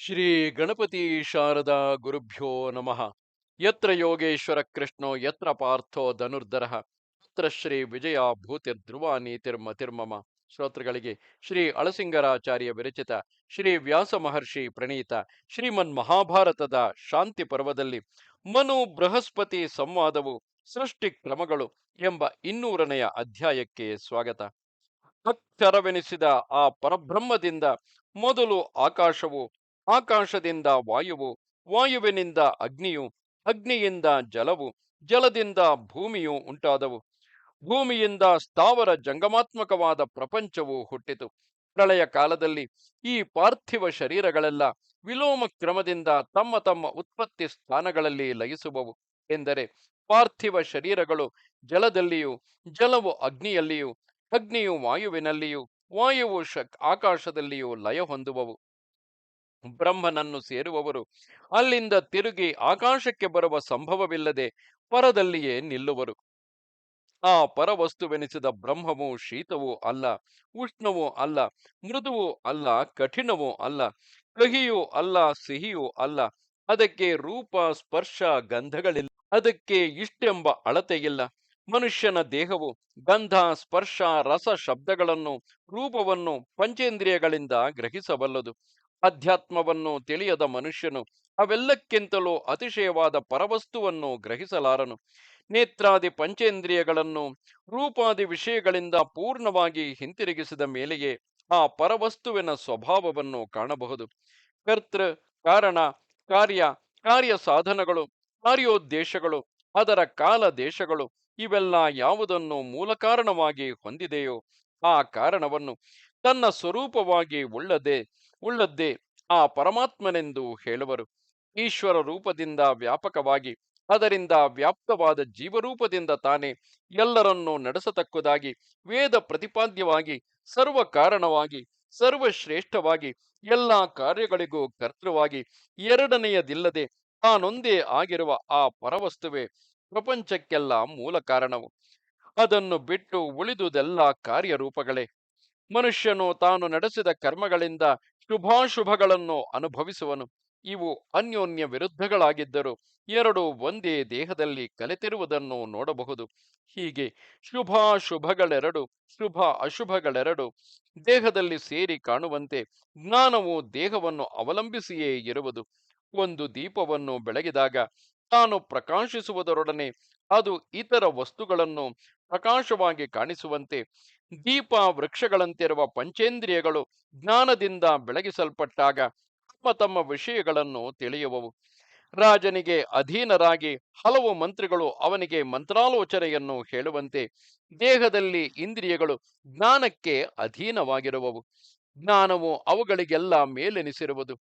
ಶ್ರೀ ಗಣಪತಿ ಶಾರದಾ ಗುರುಭ್ಯೋ ನಮಃ. ಯತ್ರ ಯೋಗೇಶ್ವರ ಕೃಷ್ಣೋ, ಯತ್ರ ಪಾರ್ಥೋ ಧನುರ್ಧರ ತತ್ರ ಶ್ರೀ ವಿಜಯ ಭೂತಿರ್ಧ್ರುವ ನೀತಿರ್ಮತಿರ್ಮಮ ಶ್ರೋತೃಗಳಿಗೆ ಶ್ರೀ ಅಳಸಿಂಗರಾಚಾರ್ಯ ವಿರಚಿತ ಶ್ರೀ ವ್ಯಾಸ ಮಹರ್ಷಿ ಪ್ರಣೀತ ಶ್ರೀಮನ್ ಮಹಾಭಾರತದ ಶಾಂತಿ ಪರ್ವದಲ್ಲಿ ಮನು ಬೃಹಸ್ಪತಿ ಸಂವಾದವು ಸೃಷ್ಟಿ ಕ್ರಮಗಳು ಎಂಬ ಇನ್ನೂರನೆಯ ಅಧ್ಯಾಯಕ್ಕೆ ಸ್ವಾಗತ. ಅಕ್ಷರವೆನಿಸಿದ ಆ ಪರಬ್ರಹ್ಮದಿಂದ ಮೊದಲು ಆಕಾಶವು ಆಕಾಶದಿಂದ ವಾಯುವು, ವಾಯುವಿನಿಂದ ಅಗ್ನಿಯು, ಅಗ್ನಿಯಿಂದ ಜಲವು, ಜಲದಿಂದ ಭೂಮಿಯು ಉಂಟಾದವು. ಭೂಮಿಯಿಂದ ಸ್ಥಾವರ ಜಂಗಮಾತ್ಮಕವಾದ ಪ್ರಪಂಚವು ಹುಟ್ಟಿತು. ಪ್ರಳಯ ಕಾಲದಲ್ಲಿ ಈ ಪಾರ್ಥಿವ ಶರೀರಗಳೆಲ್ಲ ವಿಲೋಮ ಕ್ರಮದಿಂದ ತಮ್ಮ ತಮ್ಮ ಉತ್ಪತ್ತಿ ಸ್ಥಾನಗಳಲ್ಲಿ ಲಯಿಸುವವು ಎಂದರೆ ಪಾರ್ಥಿವ ಶರೀರಗಳು ಜಲದಲ್ಲಿಯೂ, ಜಲವು ಅಗ್ನಿಯಲ್ಲಿಯೂ, ಅಗ್ನಿಯು ವಾಯುವಿನಲ್ಲಿಯೂ, ವಾಯುವು ಶಕ್, ಆಕಾಶದಲ್ಲಿಯೂ ಲಯ ಹೊಂದುವವು. ಬ್ರಹ್ಮನನ್ನು ಸೇರುವವರು. ಅಲ್ಲಿಂದ ತಿರುಗಿ ಆಕಾಶಕ್ಕೆ ಬರುವ ಸಂಭವವಿಲ್ಲದೆ ಪರದಲ್ಲಿಯೇ ನಿಲ್ಲುವರು. ಆ ಪರವಸ್ತುವೆನಿಸಿದ ಬ್ರಹ್ಮವು ಶೀತವೂ ಅಲ್ಲ, ಉಷ್ಣವೂ ಅಲ್ಲ, ಮೃದುವೂ ಅಲ್ಲ, ಕಠಿಣವೂ ಅಲ್ಲ, ಕಹಿಯೂ ಅಲ್ಲ, ಸಿಹಿಯೂ ಅಲ್ಲ. ಅದಕ್ಕೆ ರೂಪ, ಸ್ಪರ್ಶ, ಗಂಧಗಳಿಲ್ಲ. ಅದಕ್ಕೆ ಇಷ್ಟೆಂಬ ಅಳತೆಯಿಲ್ಲ ಮನುಷ್ಯನ ದೇಹವು ಗಂಧ, ಸ್ಪರ್ಶ, ರಸ ಶಬ್ದಗಳನ್ನು, ರೂಪವನ್ನು ಪಂಚೇಂದ್ರಿಯಗಳಿಂದ ಗ್ರಹಿಸಬಲ್ಲದು. ಅಧ್ಯಾತ್ಮವನ್ನು ತಿಳಿಯದ ಮನುಷ್ಯನು ಅವೆಲ್ಲಕ್ಕಿಂತಲೂ ಅತಿಶಯವಾದ ಪರವಸ್ತುವನ್ನು ಗ್ರಹಿಸಲಾರನು. ನೇತ್ರಾದಿ ಪಂಚೇಂದ್ರಿಯಗಳನ್ನು ರೂಪಾದಿ ವಿಷಯಗಳಿಂದ ಪೂರ್ಣವಾಗಿ ಹಿಂತಿರುಗಿಸಿದ ಮೇಲೆಯೇ ಆ ಪರವಸ್ತುವಿನ ಸ್ವಭಾವವನ್ನು ಕಾಣಬಹುದು. ಕರ್ತೃ, ಕಾರಣ, ಕಾರ್ಯ ಕಾರ್ಯ ಸಾಧನಗಳು, ಕಾರ್ಯೋದ್ದೇಶಗಳು, ಅದರ ಕಾಲ ದೇಶಗಳು ಇವೆಲ್ಲ ಯಾವುದನ್ನು ಮೂಲ ಕಾರಣವಾಗಿ ಹೊಂದಿದೆಯೋ ಆ ಕಾರಣವನ್ನು ತನ್ನ ಸ್ವರೂಪವಾಗಿ ಉಳ್ಳದೆ ಉಳ್ಳದ್ದೇ ಆ ಪರಮಾತ್ಮನೆಂದು ಹೇಳುವರು. ಈಶ್ವರ ರೂಪದಿಂದ ವ್ಯಾಪಕವಾಗಿ, ಅದರಿಂದ ವ್ಯಾಪ್ತವಾದ ಜೀವರೂಪದಿಂದ ತಾನೇ ಎಲ್ಲರನ್ನೂ ನಡೆಸತಕ್ಕುದಾಗಿ, ವೇದ ಪ್ರತಿಪಾದ್ಯವಾಗಿ, ಸರ್ವ ಕಾರಣವಾಗಿ, ಸರ್ವಶ್ರೇಷ್ಠವಾಗಿ, ಎಲ್ಲ ಕಾರ್ಯಗಳಿಗೂ ಕರ್ತೃವಾಗಿ ಎರಡನೆಯದಿಲ್ಲದೆ ತಾನೊಂದೇ ಆಗಿರುವ ಆ ಪರವಸ್ತುವೆ ಪ್ರಪಂಚಕ್ಕೆಲ್ಲ ಮೂಲ ಕಾರಣವು. ಅದನ್ನು ಬಿಟ್ಟು ಉಳಿದುದೆಲ್ಲ ಕಾರ್ಯರೂಪಗಳೇ. ಮನುಷ್ಯನು ತಾನು ನಡೆಸಿದ ಕರ್ಮಗಳಿಂದ ಶುಭಾಶುಭಗಳನ್ನು ಅನುಭವಿಸುವನು. ಇವು ಅನ್ಯೋನ್ಯ ವಿರುದ್ಧಗಳಾಗಿದ್ದರೂ ಎರಡು ಒಂದೇ ದೇಹದಲ್ಲಿ ಕಲೆತಿರುವುದನ್ನು ನೋಡಬಹುದು. ಹೀಗೆ ಶುಭಾಶುಭಗಳೆರಡು, ಶುಭ ಅಶುಭಗಳೆರಡು ದೇಹದಲ್ಲಿ ಸೇರಿ ಕಾಣುವಂತೆ ಜ್ಞಾನವು ದೇಹವನ್ನು ಅವಲಂಬಿಸಿಯೇ ಇರುವುದು. ಒಂದು ದೀಪವನ್ನು ಬೆಳಗಿದಾಗ ತಾನು ಪ್ರಕಾಶಿಸುವುದರೊಡನೆ ಅದು ಇತರ ವಸ್ತುಗಳನ್ನು ಪ್ರಕಾಶವಾಗಿ ಕಾಣಿಸುವಂತೆ ದೀಪ ವೃಕ್ಷಗಳಂತಿರುವ ಪಂಚೇಂದ್ರಿಯಗಳು ಜ್ಞಾನದಿಂದ ಬೆಳಗಿಸಲ್ಪಟ್ಟಾಗ ತಮ್ಮ ತಮ್ಮ ವಿಷಯಗಳನ್ನು ತಿಳಿಯುವವು. ರಾಜನಿಗೆ ಅಧೀನರಾಗಿ ಹಲವು ಮಂತ್ರಿಗಳು ಅವನಿಗೆ ಮಂತ್ರಾಲೋಚನೆಯನ್ನು ಹೇಳುವಂತೆ ದೇಹದಲ್ಲಿ ಇಂದ್ರಿಯಗಳು ಜ್ಞಾನಕ್ಕೆ ಅಧೀನವಾಗಿರುವವು. ಜ್ಞಾನವು ಅವುಗಳಿಗೆಲ್ಲ ಮೇಲೆನಿಸಿರುವುದು.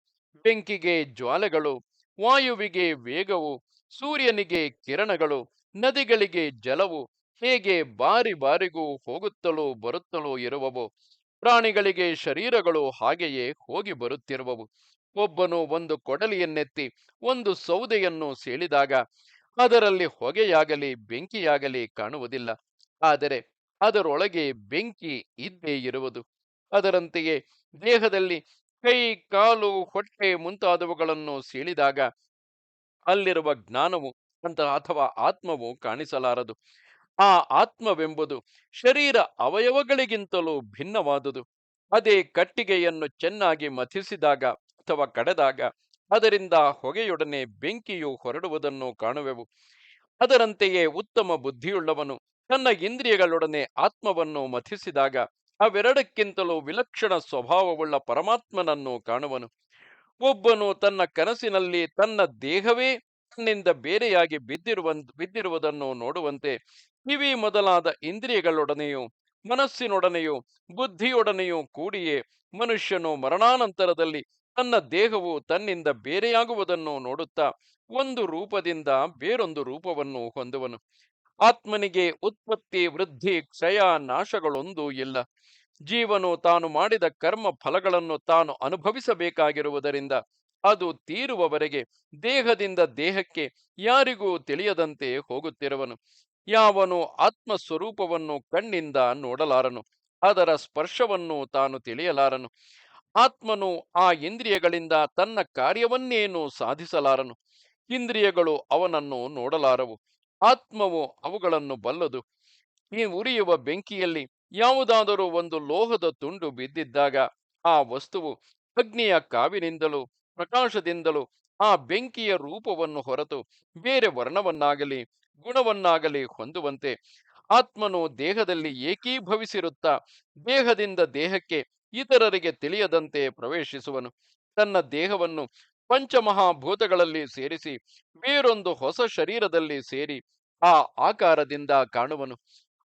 ಬೆಂಕಿಗೆ ಜ್ವಾಲೆಗಳು, ವಾಯುವಿಗೆ ವೇಗವು, ಸೂರ್ಯನಿಗೆ ಕಿರಣಗಳು, ನದಿಗಳಿಗೆ ಜಲವು ಹೇಗೆ ಬಾರಿ ಬಾರಿಗೂ ಹೋಗುತ್ತಲೂ ಬರುತ್ತಲೂ ಇರುವವು, ಪ್ರಾಣಿಗಳಿಗೆ ಶರೀರಗಳು ಹಾಗೆಯೇ ಹೋಗಿ ಬರುತ್ತಿರುವವು. ಒಬ್ಬನು ಒಂದು ಕೊಡಲಿಯನ್ನೆತ್ತಿ ಒಂದು ಸೌದೆಯನ್ನು ಸೇಳಿದಾಗ ಅದರಲ್ಲಿ ಹೊಗೆಯಾಗಲಿ ಬೆಂಕಿಯಾಗಲಿ ಕಾಣುವುದಿಲ್ಲ. ಆದರೆ ಅದರೊಳಗೆ ಬೆಂಕಿ ಇದ್ದೇ ಇರುವುದು. ಅದರಂತೆಯೇ ದೇಹದಲ್ಲಿ ಕೈ, ಕಾಲು, ಹೊಟ್ಟೆ ಮುಂತಾದವುಗಳನ್ನು ಸೀಳಿದಾಗ ಅಲ್ಲಿರುವ ಜ್ಞಾನವು ಅಂತ ಅಥವಾ ಆತ್ಮವು ಕಾಣಿಸಲಾರದು. ಆ ಆತ್ಮವೆಂಬುದು ಶರೀರ ಅವಯವಗಳಿಗಿಂತಲೂ ಭಿನ್ನವಾದುದು. ಅದೇ ಕಟ್ಟಿಗೆಯನ್ನು ಚೆನ್ನಾಗಿ ಮಥಿಸಿದಾಗ ಅಥವಾ ಕಡೆದಾಗ ಅದರಿಂದ ಹೊಗೆಯೊಡನೆ ಬೆಂಕಿಯು ಹೊರಡುವುದನ್ನು ಕಾಣುವೆವು. ಅದರಂತೆಯೇ ಉತ್ತಮ ಬುದ್ಧಿಯುಳ್ಳವನು ತನ್ನ ಇಂದ್ರಿಯಗಳೊಡನೆ ಆತ್ಮವನ್ನು ಮಥಿಸಿದಾಗ ಅವೆರಡಕ್ಕಿಂತಲೂ ವಿಲಕ್ಷಣ ಸ್ವಭಾವವುಳ್ಳ ಪರಮಾತ್ಮನನ್ನು ಕಾಣುವನು. ಒಬ್ಬನು ತನ್ನ ಕನಸಿನಲ್ಲಿ ತನ್ನ ದೇಹವೇ ತನ್ನಿಂದ ಬೇರೆಯಾಗಿ ಬಿದ್ದಿರುವ ಬಿದ್ದಿರುವುದನ್ನು ನೋಡುವಂತೆ ಕಿವಿ ಮೊದಲಾದ ಇಂದ್ರಿಯಗಳೊಡನೆಯೂ, ಮನಸ್ಸಿನೊಡನೆಯೂ, ಬುದ್ಧಿಯೊಡನೆಯೂ ಕೂಡಿಯೇ ಮನುಷ್ಯನು ಮರಣಾನಂತರದಲ್ಲಿ ತನ್ನ ದೇಹವು ತನ್ನಿಂದ ಬೇರೆಯಾಗುವುದನ್ನು ನೋಡುತ್ತಾ ಒಂದು ರೂಪದಿಂದ ಬೇರೊಂದು ರೂಪವನ್ನು ಹೊಂದುವನು. ಆತ್ಮನಿಗೆ ಉತ್ಪತ್ತಿ, ವೃದ್ಧಿ, ಕ್ಷಯ, ನಾಶಗಳೊಂದೂ ಇಲ್ಲ. ಜೀವನು ತಾನು ಮಾಡಿದ ಕರ್ಮ ಫಲಗಳನ್ನು ತಾನು ಅನುಭವಿಸಬೇಕಾಗಿರುವುದರಿಂದ ಅದು ತೀರುವವರೆಗೆ ದೇಹದಿಂದ ದೇಹಕ್ಕೆ ಯಾರಿಗೂ ತಿಳಿಯದಂತೆ ಹೋಗುತ್ತಿರುವನು. ಯಾವನು ಆತ್ಮ ಸ್ವರೂಪವನ್ನು ಕಣ್ಣಿಂದ ನೋಡಲಾರನು, ಅದರ ಸ್ಪರ್ಶವನ್ನು ತಾನು ತಿಳಿಯಲಾರನು. ಆತ್ಮನು ಆ ಇಂದ್ರಿಯಗಳಿಂದ ತನ್ನ ಕಾರ್ಯವನ್ನೇನು ಸಾಧಿಸಲಾರನು? ಇಂದ್ರಿಯಗಳು ಅವನನ್ನು ನೋಡಲಾರವು, ಆತ್ಮವು ಅವುಗಳನ್ನು ಬಲ್ಲದು. ಈ ಉರಿಯುವ ಬೆಂಕಿಯಲ್ಲಿ ಯಾವುದಾದರೂ ಒಂದು ಲೋಹದ ತುಂಡು ಬಿದ್ದಿದ್ದಾಗ ಆ ವಸ್ತುವು ಅಗ್ನಿಯ ಕಾವಿನಿಂದಲೂ ಪ್ರಕಾಶದಿಂದಲೂ ಆ ಬೆಂಕಿಯ ರೂಪವನ್ನು ಹೊರತು ಬೇರೆ ವರ್ಣವನ್ನಾಗಲಿ ಗುಣವನ್ನಾಗಲಿ ಹೊಂದುವಂತೆ ಆತ್ಮನು ದೇಹದಲ್ಲಿ ಏಕೀಭವಿಸಿರುತ್ತಾ ದೇಹದಿಂದ ದೇಹಕ್ಕೆ ಇತರರಿಗೆ ತಿಳಿಯದಂತೆ ಪ್ರವೇಶಿಸುವನು. ತನ್ನ ದೇಹವನ್ನು ಪಂಚಮಹಾಭೂತಗಳಲ್ಲಿ ಸೇರಿಸಿ ಬೇರೊಂದು ಹೊಸ ಶರೀರದಲ್ಲಿ ಸೇರಿ ಆ ಆಕಾರದಿಂದ ಕಾಣುವನು.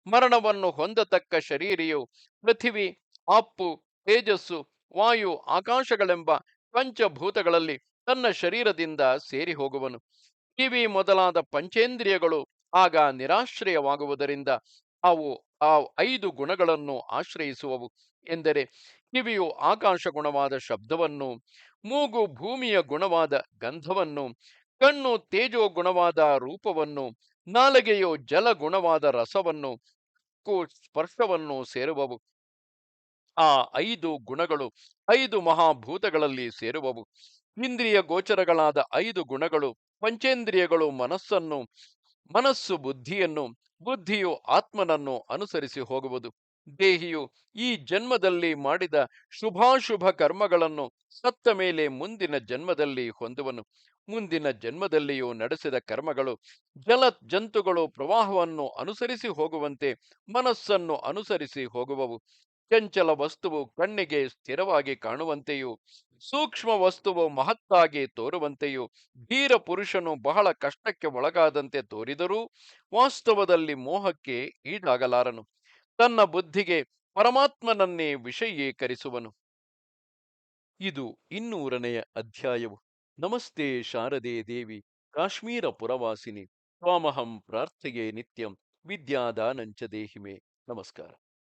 ಮರಣವನ್ನು ಹೊಂದತಕ್ಕ ಶರೀರಿಯು ಪೃಥಿವಿ, ಅಪ್ಪು, ತೇಜಸ್ಸು, ವಾಯು, ಆಕಾಶಗಳೆಂಬ ಪಂಚಭೂತಗಳಲ್ಲಿ ತನ್ನ ಶರೀರದಿಂದ ಸೇರಿ ಹೋಗುವನು ಕಿವಿ ಮೊದಲಾದ ಪಂಚೇಂದ್ರಿಯಗಳು, ಆಗ ನಿರಾಶ್ರಯವಾಗುವುದರಿಂದ ಅವು ಆ ಐದು ಗುಣಗಳನ್ನು ಆಶ್ರಯಿಸುವವು. ಎಂದರೆ ಕಿವಿಯು ಆಕಾಶ ಗುಣವಾದ ಶಬ್ದವನ್ನು, ಮೂಗು ಭೂಮಿಯ ಗುಣವಾದ ಗಂಧವನ್ನು, ಕಣ್ಣು ತೇಜೋ ಗುಣವಾದ ರೂಪವನ್ನು, ನಾಲಗೆಯು ಜಲ ಗುಣವಾದ ರಸವನ್ನು ಸ್ಪರ್ಶವನ್ನು ಸೇರುವವು. ಆ ಐದು ಗುಣಗಳು ಐದು ಮಹಾಭೂತಗಳಲ್ಲಿ ಸೇರುವವು. ಇಂದ್ರಿಯ ಗೋಚರಗಳಾದ ಐದು ಗುಣಗಳು ಪಂಚೇಂದ್ರಿಯಗಳು ಮನಸ್ಸನ್ನು, ಮನಸ್ಸು ಬುದ್ಧಿಯನ್ನು, ಬುದ್ಧಿಯು ಆತ್ಮನನ್ನು ಅನುಸರಿಸಿ ಹೋಗುವುದು. ದೇಹಿಯು ಈ ಜನ್ಮದಲ್ಲಿ ಮಾಡಿದ ಶುಭಾಶುಭ ಕರ್ಮಗಳನ್ನು ಸತ್ತ ಮೇಲೆ ಮುಂದಿನ ಜನ್ಮದಲ್ಲಿ ಹೊಂದುವನು. ಮುಂದಿನ ಜನ್ಮದಲ್ಲಿಯೂ ನಡೆಸಿದ ಕರ್ಮಗಳು ಜಲ ಜಂತುಗಳು ಪ್ರವಾಹವನ್ನು ಅನುಸರಿಸಿ ಹೋಗುವಂತೆ ಮನಸ್ಸನ್ನು ಅನುಸರಿಸಿ ಹೋಗುವವು. ಚಂಚಲ ವಸ್ತುವು ಕಣ್ಣಿಗೆ ಸ್ಥಿರವಾಗಿ ಕಾಣುವಂತೆಯೂ ಸೂಕ್ಷ್ಮ ವಸ್ತುವು ಮಹತ್ತಾಗಿ ತೋರುವಂತೆಯೂ ಧೀರ ಪುರುಷನು ಬಹಳ ಕಷ್ಟಕ್ಕೆ ಒಳಗಾದಂತೆ ತೋರಿದರೂ ವಾಸ್ತವದಲ್ಲಿ ಮೋಹಕ್ಕೆ ಈಡಾಗಲಾರನು. ತನ್ನ ಬುದ್ಧಿಗೆ ಪರಮಾತ್ಮನನ್ನೇ ವಿಷಯೀಕರಿಸುವನು. ಇದು ಇನ್ನೂರನೆಯ ಅಧ್ಯಾಯವು. ನಮಸ್ತೆ ಶಾರದೆ ದೇವಿ, ಕಾಶ್ಮೀರ ಪುರವಾಸಿನಿ. ತ್ವಾಮಹಂ ಪ್ರಾರ್ಥೆಯೇ ನಿತ್ಯಂ. ವಿದ್ಯಾದಾನಂಚ ದೇಹಿಮೆ. ನಮಸ್ಕಾರ.